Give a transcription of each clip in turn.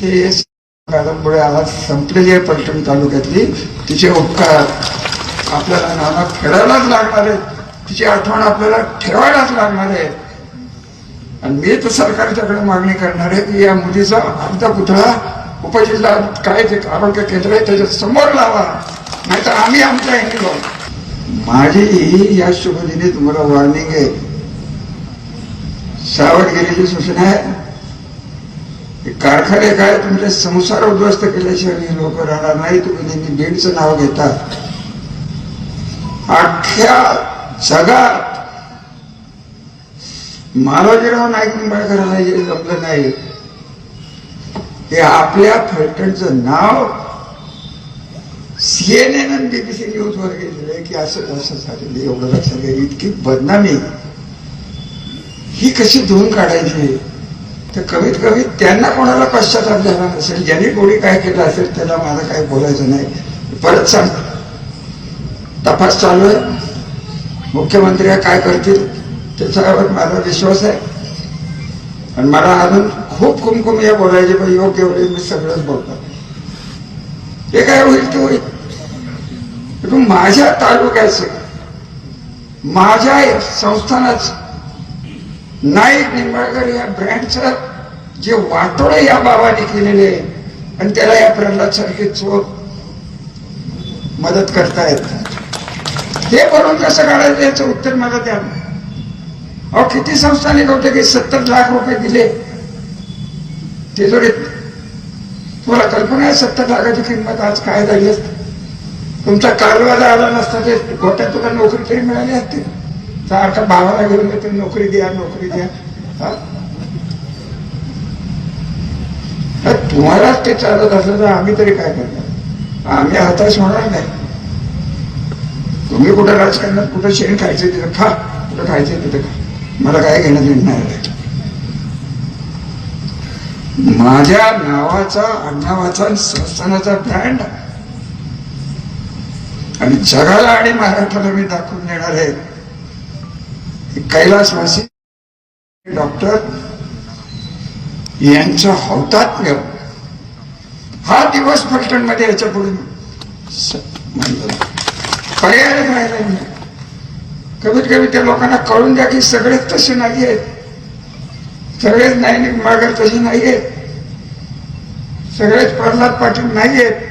ते कादंबरी आज संपलेली आहे पलटण तालुक्यातली. तिचे उपकार आपल्याला नाना फेडायलाच लागणार आहेत. तिची आठवण आपल्याला ठेवायलाच लागणार आहे आणि मी तर सरकारच्याकडे मागणी करणार आहे की या मुलीचा आमचा पुतळा उपजिल्हा काय ते आरोग्य केंद्र आहे त्याच्यासमोर लावा. नाहीतर आम्ही आमच्या ह्याने लावू माझी या शुभदिनी तुम्हाला वॉर्निंग आहे. सावधगिरीची सूचना आहे. कारखाने काय तुमचे संसार उद्ध्वस्त केल्याशिवाय लोक राहणार नाही. तुम्ही नेहमी बीडचं नाव घेता. अख्ख्या जगात मालोजीराव नाईक निंबाळकरांना जे जमलं नाही. ते आपल्या फलटणचं नाव सीएनएन आणि बीबीसी न्यूज वर गेलेलं की असं असं झालेलं एवढं लक्षात घ्या. इतकी बदनामी. ही कशी धुवून काढायची तर कमीत कमी त्यांना कोणाला पश्चाताप झाला नसेल ज्यांनी कोणी काय केलं असेल त्याला मला काही बोलायचं नाही. परत सांग. तपास चालू आहे. मुख्यमंत्री काय करतील त्याच्यावर माझा विश्वास आहे. आणि मला अजून खूप कुमकुम या बोलायचे पण योग्य होईल मी सगळंच बोलतो. हे काय होईल ते होईल. माझ्या तालुक्याचं माझ्या संस्थानाचं नाईक निंबाळकर या ब्रँडचं जे वाटोळ या बाबाने केलेले आहे आणि त्याला या प्रल्हाद सारखे चोर मदत करतायत हे बनवून कसं काढायचं याचं उत्तर मला द्या अहो किती संस्थाने नव्हते की सत्तर लाख रुपये दिले? ते जोडे तुम्हाला कल्पना आहे सत्तर लाखाची किंमत आज काय झाली असते? तुमचा कालवा आला नसता ते गोट्यात तुला नोकरी तरी मिळाली असते. सारखा भावाला घेऊन येतो नोकरी द्या नोकरी द्या. तर तुम्हालाच ते चालत असलं तर आम्ही तरी काय करणार? आम्ही हताश होणार नाही. तुम्ही कुठं राजकारणात कुठं शेण खायचं तिथं? खा. कुठं खायचं तिथं खा. मला काय घेणं देणं नाही माझ्या नावाचा अण्णावाचा संस्थानाचा ब्रँड. आणि जगाला आणि महाराष्ट्राला मी दाखवून देणार आहे. कैलासवासी डॉक्टर यांचं हौतात्म्य. हा दिवस फलटणमध्ये याच्यापुढे पर्याय राहिला नाही. कमीत कमी त्या लोकांना कळून द्या की सगळेच तसे नाही आहेत. सगळेच नाही मागर तसे नाही आहेत. सगळेच प्रल्हाद पाटील नाही आहेत.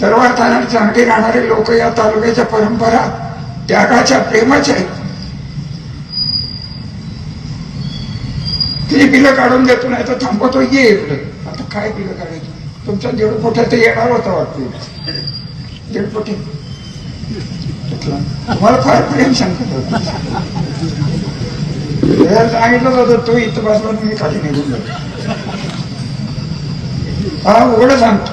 सर्वार्थाने चांगली राहणारे लोक या तालुक्याच्या परंपरा त्यागाच्या प्रेमाच्या आहेत. ही बिलं काढून देतो नाही तर थांबवतो ये इकडे. आता काय बिलं काढायची? तुमच्या दीड तर येणार होता वाटते. दीड पोटी तुम्हाला फार प्रेम सांगत. सांगितलं होतं तो इथं बसला मी खाली निघून जातो. हा उघड सांगतो.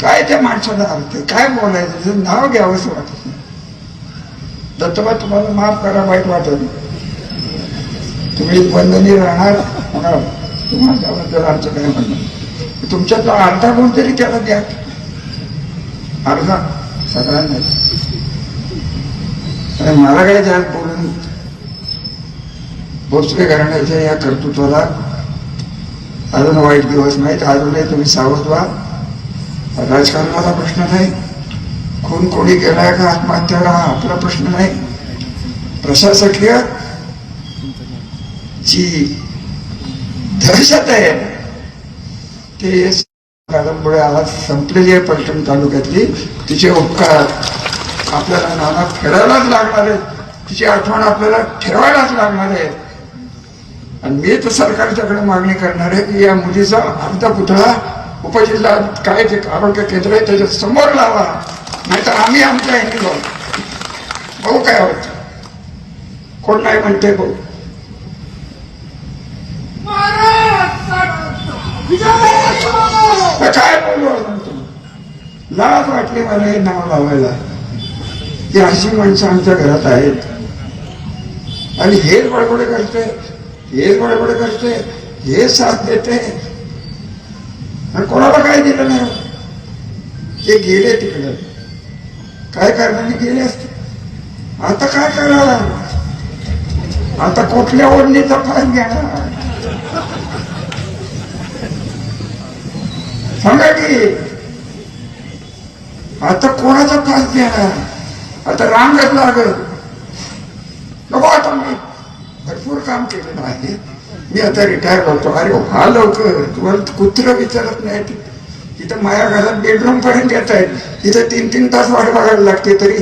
काय त्या माणसाला अर्थ काय बोलायचं? नाव घ्यावंसं वाटत नाही. दत्तबा तुम्हाला माफ करा वाईट वाटत नाही. तुम्ही बंधनी राहणार होणार. तुम्हाला त्याबद्दल आमचं काय म्हणणं तुमच्यातला अर्धा कोणतरी त्याला द्या. अर्धा. सगळ्यांना. मला काय द्या बोलून? भोसले घराण्याच्या या कर्तृत्वाला अजून वाईट दिवस नाहीत. अजूनही तुम्ही सावध व्हा. राजकारणाचा प्रश्न नाही. खून कोणी केलाय का? आत्महत्या हा आपला प्रश्न नाही. प्रशासकीय जी दहशत आहे ते कादंबरी आज संपलेली आहे पलटण तालुक्यातली. तिचे उपकार आपल्याला नाना फेडायलाच लागणार आहेत. तिची आठवण आपल्याला ठेवायलाच लागणार आहे आणि मी तर सरकारच्याकडे मागणी करणार आहे की या मुलीचा अर्धा पुतळा उपजिल्हा काय ते आरोग्य केंद्र आहे त्याच्यासमोर लावा. नाहीतर आम्ही आमच्या हिंदू लावू काय होत? कोण नाही म्हणते भाऊ तर काय बोलू लाज वाटली मला हे नाव लावायला. की अशी माणसं आमच्या घरात आहेत. आणि हेच बडबड करते हेच बडबड करते हे साथ देते. आणि कोणाला काय दिलं नाही? ते गेले तिकडे. काय कारणाने गेले असते? आता काय करायला आता कुठल्या ओढणीचा फायदा घेणार नाही आता कोणाचा त्रास देणार? आता रांगच लागत नको आता मी भरपूर काम केलेलं आहे. मी आता रिटायर होतो. अरे हो, हा लवकर. तुम्हाला कुत्र विचारत नाही. तिथं माझ्या घरात बेडरूम पर्यंत येत आहेत तिथं तीन तीन तास वाट बघायला लागते तरी.